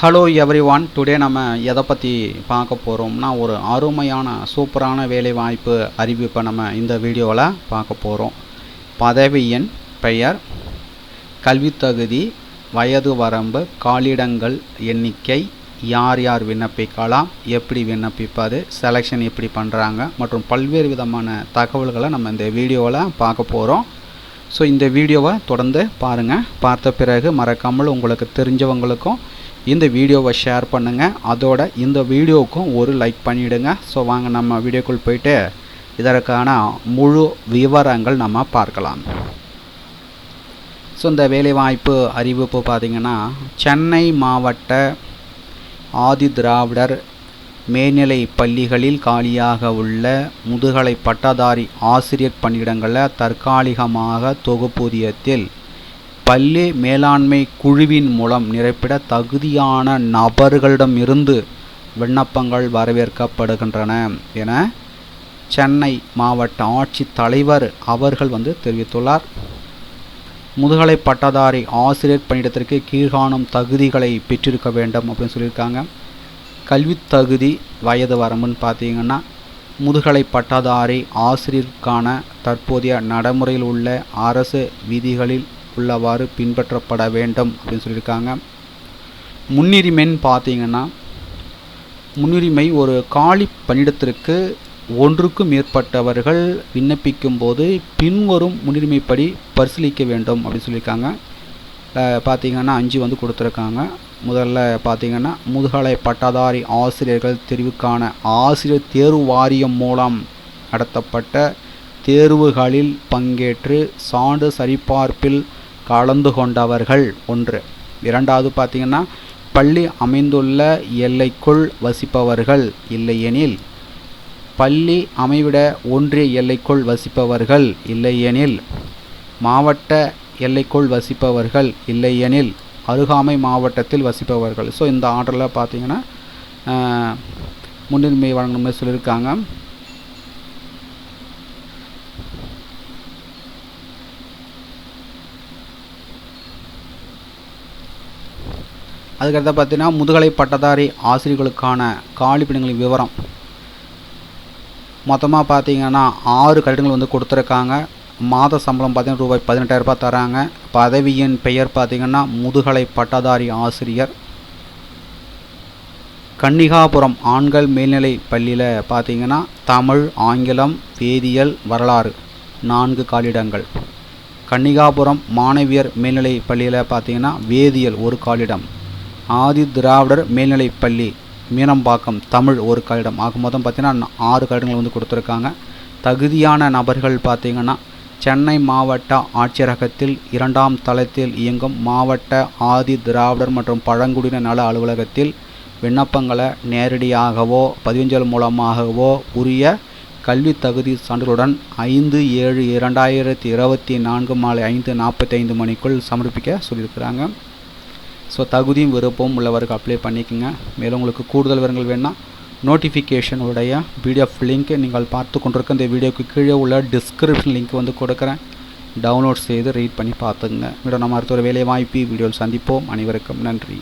Hello every one today நம்ம எதை பற்றி பார்க்க போகிறோம்னா ஒரு அருமையான சூப்பரான வேலைவாய்ப்பு அறிவிப்பை நம்ம இந்த வீடியோவில் பார்க்க போகிறோம் பதவி எண் பெயர் கல்வித்தகுதி வயது வரம்பு காலிடங்கள் எண்ணிக்கை யார் யார் விண்ணப்பிக்கலாம் எப்படி விண்ணப்பிப்பது செலெக்ஷன் எப்படி பண்ணுறாங்க மற்றும் பல்வேறு விதமான தகவல்களை நம்ம இந்த வீடியோவில் பார்க்க போகிறோம் ஸோ இந்த வீடியோவை தொடர்ந்து பாருங்கள் பார்த்த பிறகு மறக்காமல் உங்களுக்கு தெரிஞ்சவங்களுக்கும் இந்த வீடியோவை ஷேர் பண்ணுங்கள் அதோட இந்த வீடியோவுக்கும் ஒரு லைக் பண்ணிவிடுங்க ஸோ வாங்க நம்ம வீடியோக்குள் போயிட்டு இதற்கான முழு விவரங்கள் நம்ம பார்க்கலாம். ஸோ இந்த வேலைவாய்ப்பு அறிவிப்பு பார்த்திங்கன்னா சென்னை மாவட்ட ஆதி திராவிடர் மேல்நிலை பள்ளிகளில் காலியாக உள்ள முதுகலை பட்டதாரி ஆசிரியர் பணியிடங்களில் தற்காலிகமாக தொகுப்பூதியத்தில் பள்ளி மேலாண்மை குழுவின் மூலம் நிரப்பிட தகுதியான நபர்களிடமிருந்து விண்ணப்பங்கள் வரவேற்கப்படுகின்றன என சென்னை மாவட்ட ஆட்சித்தலைவர் அவர்கள் வந்து தெரிவித்துள்ளார். முதுகலை பட்டதாரி ஆசிரியர் பணியிடத்திற்கு கீழ்காணும் தகுதிகளை பெற்றிருக்க வேண்டும் அப்படின்னு சொல்லியிருக்காங்க. கல்வி தகுதி வயது வரம்புன்னு பார்த்தீங்கன்னா முதுகலை பட்டதாரி ஆசிரியருக்கான தற்போதைய நடைமுறையில் உள்ள அரசு விதிகளில் உள்ளவாறு பின்பற்றப்பட வேண்டும் அப்படின்னு சொல்லியிருக்காங்க. முன்னுரிமைன்னு பார்த்தீங்கன்னா முன்னுரிமை ஒரு காலி பணியிடத்திற்கு ஒன்றுக்கும் மேற்பட்டவர்கள் விண்ணப்பிக்கும் போது பின்வரும் முன்னுரிமைப்படி பரிசீலிக்க வேண்டும் அப்படின்னு சொல்லியிருக்காங்க. பார்த்தீங்கன்னா அஞ்சு வந்து கொடுத்துருக்காங்க. முதல்ல பார்த்தீங்கன்னா முதுகலை பட்டதாரி ஆசிரியர்கள் தெரிவுக்கான ஆசிரியர் தேர்வு வாரியம் மூலம் நடத்தப்பட்ட தேர்வுகளில் பங்கேற்று சான்று சரிபார்ப்பில் கலந்து கொண்டவர்கள் ஒன்று. இரண்டாவது பார்த்தீங்கன்னா பள்ளி அமைந்துள்ள எல்லைக்குள் வசிப்பவர்கள் இல்லையெனில் பள்ளி அமைவிட ஒன்றிய எல்லைக்குள் வசிப்பவர்கள் இல்லையெனில் மாவட்ட எல்லைக்குள் வசிப்பவர்கள் இல்லையெனில் அருகாமை மாவட்டத்தில் வசிப்பவர்கள். ஸோ இந்த ஆர்டரில் பார்த்தீங்கன்னா முன்னுரிமை வழங்கணும்னு சொல்லியிருக்காங்க. அதுக்கடுத்து பார்த்தீங்கன்னா முதுகலை பட்டதாரி ஆசிரியர்களுக்கான காலிப்பிடங்களின் விவரம். மொத்தமாக பார்த்தீங்கன்னா ஆறு கட்டிடங்கள் வந்து கொடுத்துருக்காங்க. மாத சம்பளம் பார்த்தீங்கன்னா ரூபாய் பதினெட்டாயிரரூபா தராங்க. பதவியின் பெயர் பார்த்திங்கன்னா முதுகலை பட்டதாரி ஆசிரியர். கன்னிகாபுரம் ஆண்கள் மேல்நிலை பள்ளியில் பார்த்திங்கன்னா தமிழ் ஆங்கிலம் வேதியியல் வரலாறு நான்கு காலிடங்கள். கன்னிகாபுரம் மாணவியர் மேல்நிலை பள்ளியில் பார்த்திங்கன்னா வேதியியல் ஒரு காலிடம். ஆதி திராவிடர் மேல்நிலைப்பள்ளி மீனம்பாக்கம் தமிழ் ஒரு கட்டிடம். ஆக மொத்தம் பார்த்தீங்கன்னா ஆறு கட்டிடங்கள் வந்து கொடுத்துருக்காங்க. தகுதியான நபர்கள் பார்த்தீங்கன்னா சென்னை மாவட்ட ஆட்சியரகத்தில் இரண்டாம் தளத்தில் இயங்கும் மாவட்ட ஆதி திராவிடர் மற்றும் பழங்குடியின நல அலுவலகத்தில் விண்ணப்பங்களை நேரடியாகவோ பதிவஞ்சல் மூலமாகவோ உரிய கல்வி தகுதி சான்றுகளுடன் ஐந்து ஏழு இரண்டாயிரத்தி இருபத்தி நான்கு மாலை ஐந்து நாற்பத்தைந்து மணிக்குள் சமர்ப்பிக்க சொல்லியிருக்கிறாங்க. ஸோ தகுதியும் விருப்பமும் உள்ளவருக்கு அப்ளை பண்ணிக்கோங்க. மேலும் உங்களுக்கு கூடுதல் விவரங்கள் வேணால் நோட்டிஃபிகேஷன் உடைய பிடிஎஃப் லிங்க் நீங்கள் பார்த்து கொண்டிருக்க இந்த வீடியோக்கு கீழே உள்ள டிஸ்கிரிப்ஷன் லிங்க் வந்து கொடுக்குறேன். டவுன்லோட் செய்து ரீட் பண்ணி பார்த்துங்க மேடம் நம்ம அடுத்த ஒரு வேலை வாய்ப்பு வீடியோவில் சந்திப்போம். அனைவருக்கும் நன்றி.